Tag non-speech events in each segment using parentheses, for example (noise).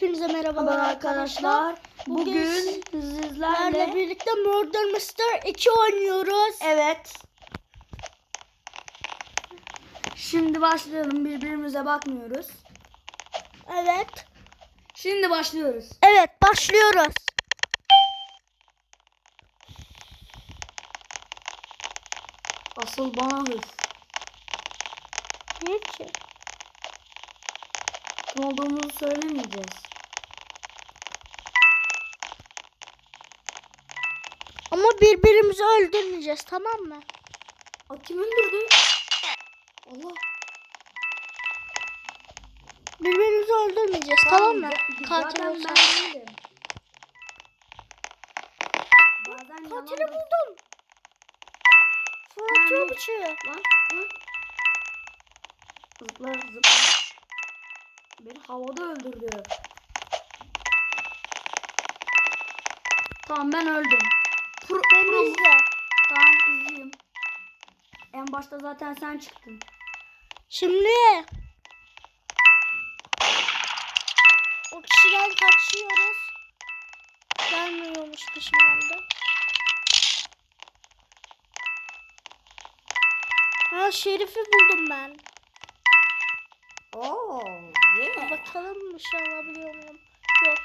Hepinize merhabalar Merhaba arkadaşlar. Bugün sizlerle sizlerle birlikte Murder Mystery 2 oynuyoruz. evet. Şimdi başlayalım. Birbirimize bakmıyoruz. Evet. Şimdi başlıyoruz. Evet başlıyoruz. Asıl bana hız. Niye ki? Kim olduğumuzu söylemeyeceğiz. Ama birbirimizi öldürmeyeceğiz tamam mı? Aa, kim öldürdü? Allah. Birbirimizi öldürmeyeceğiz tamam, mı? ya- Katil zaten olsa. ben değilim. Bazen Katili buldum. Fırlatıyor bıçağı. Lan lan. Zıplar zıplar. Beni havada öldürdü. Tamam ben öldüm. Pro, Beni pro- izle. Tamam izleyeyim. En başta zaten sen çıktın. Şimdi o kişiden kaçıyoruz. Gelmiyormuş peşimden de. Ha Şerif'i buldum ben. Oo, yeah. Bakalım bir şey alabiliyor muyum? Yok.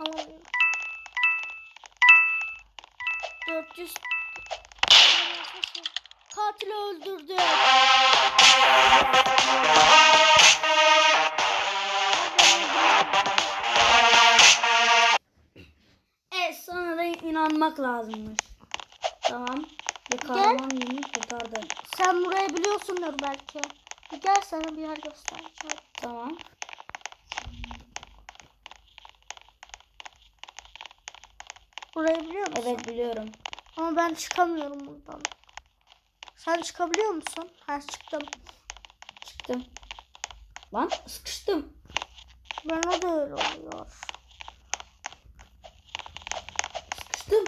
Alamıyorum. 400 Katili öldürdü. Evet sana da inanmak lazımmış. Tamam. Bir kahraman beni kurtardı. Sen burayı biliyorsundur belki. Bir Gel sana bir yer göstereceğim. Tamam. Burayı biliyor musun? Evet biliyorum. Ama ben çıkamıyorum buradan. Sen çıkabiliyor musun? Ha çıktım. Çıktım. Lan sıkıştım. Bana da öyle oluyor. Sıkıştım.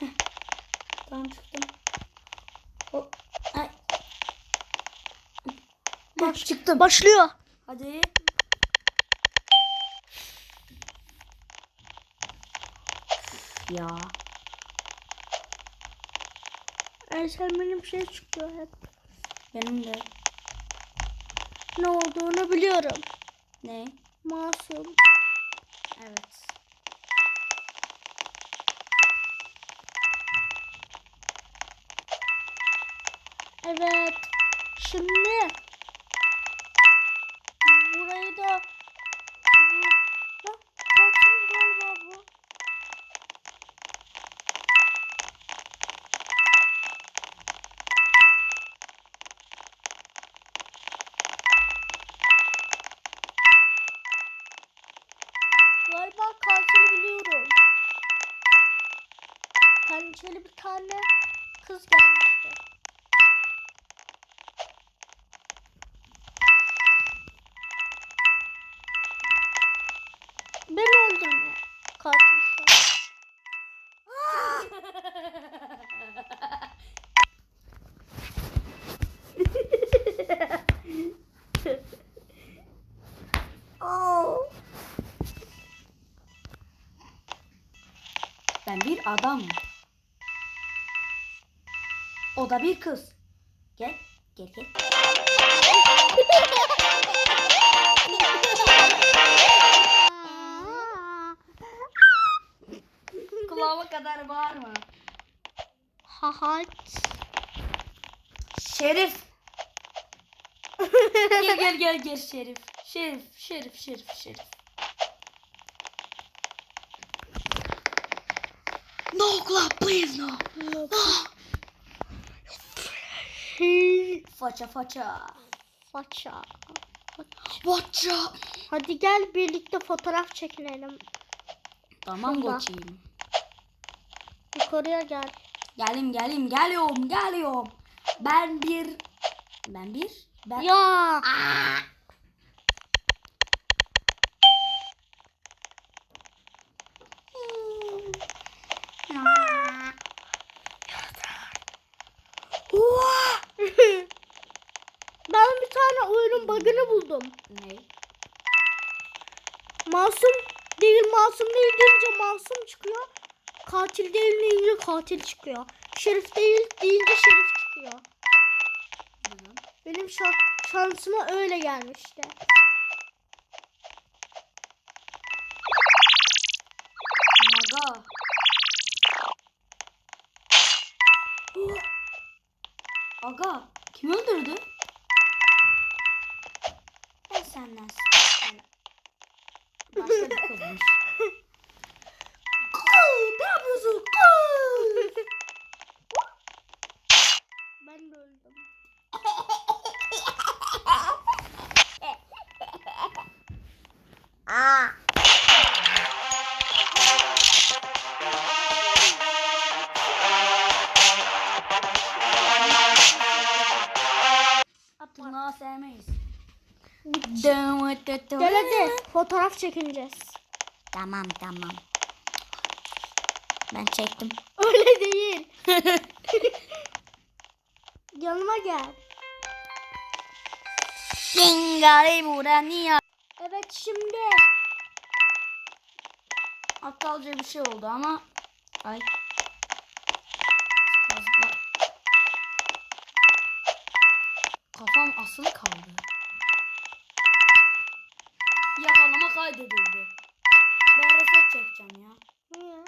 Heh. Tamam çıktım. Hop. Ay. Baş- çıktım. Başlıyor. Hadi. Ya. Ersel benim şey çıkıyor hep. Benim de. Ne olduğunu biliyorum. Ne? Masum. Evet. Evet. Şimdi Pençeli bir tane kız gelmişti. Beni öldürme. Katilsin. Oh. Ben bir adamım. O da bir kız. Gel, gel, gel. Kulağıma kadar bağırma. Hahat. Şerif. gel gel gel gel Şerif. Şerif, Şerif, Şerif, Şerif. No club please no. Faça faça. Faça. Faça. Hadi gel birlikte fotoğraf çekinelim. Tamam Şurada. Yukarıya gel. Gelim gelim geliyorum geliyorum. Ben bir ben bir ben Ya. Aa! ben bir tane oyunun bug'ını buldum. Ne? Masum değil masum değil deyince masum çıkıyor. Katil değil deyince katil çıkıyor. Şerif değil deyince şerif çıkıyor. Neden? Benim şa- şansıma öyle gelmişti. Maga. Aga kim öldürdü? Tırnağı sevmeyiz. Gel hadi fotoğraf çekineceğiz. Tamam tamam. Ben çektim. (laughs) Öyle değil. (laughs) Yanıma gel. Dingari burania. Evet şimdi. Aptalca bir şey oldu ama. Ay. Kafam asılı kaldı. Yakalama kaydedildi. Ben reset çekeceğim ya. Niye?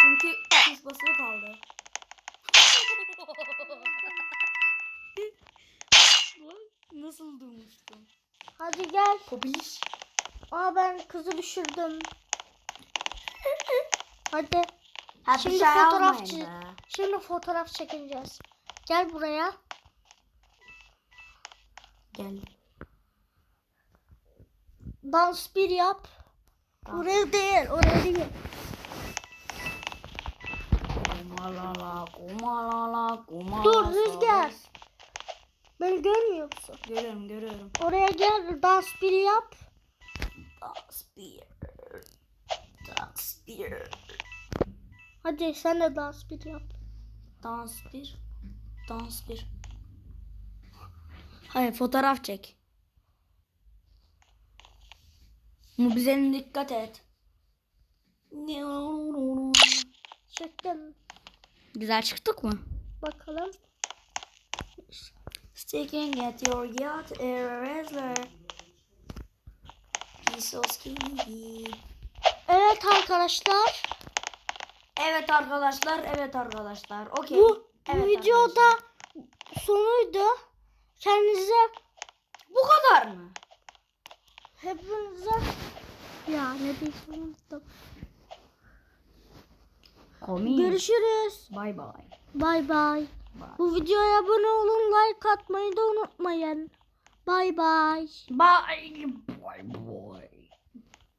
Çünkü tuş basılı kaldı. (laughs) Nasıl durmuştum? Hadi gel. Pobiliş. Aa ben kızı düşürdüm. (laughs) Hadi. Ha, Şimdi şey fotoğrafçı- almayın be. Şimdi fotoğraf çekineceğiz. Gel buraya. Gel. Dans bir yap. Dans. Oraya değil, oraya değil. Kumalala, kumalala, kumalala. Dur Rüzgar. Beni görmüyor musun? Görüyorum, görüyorum. Oraya gel, dans bir yap. Das bir. Das bir. Hadi sen de dans bir yap. Dans bir. Dans bir. Hayır fotoğraf çek. Mubize'nin dikkat et. Çektim. Güzel çıktık mı? Bakalım. Sticking at your yacht, eraser. He's so skinny. Evet arkadaşlar. Evet arkadaşlar, evet arkadaşlar. Okey. Bu, Evet videoda sonuydu. Kendinize Bu kadar mı? hepinize ya ne diyeceğim. Komik. Görüşürüz. Bye bye. Bay bay. Bye. Bu videoya abone olun, like atmayı da unutmayın. Bay bay. Bye. Bye bye.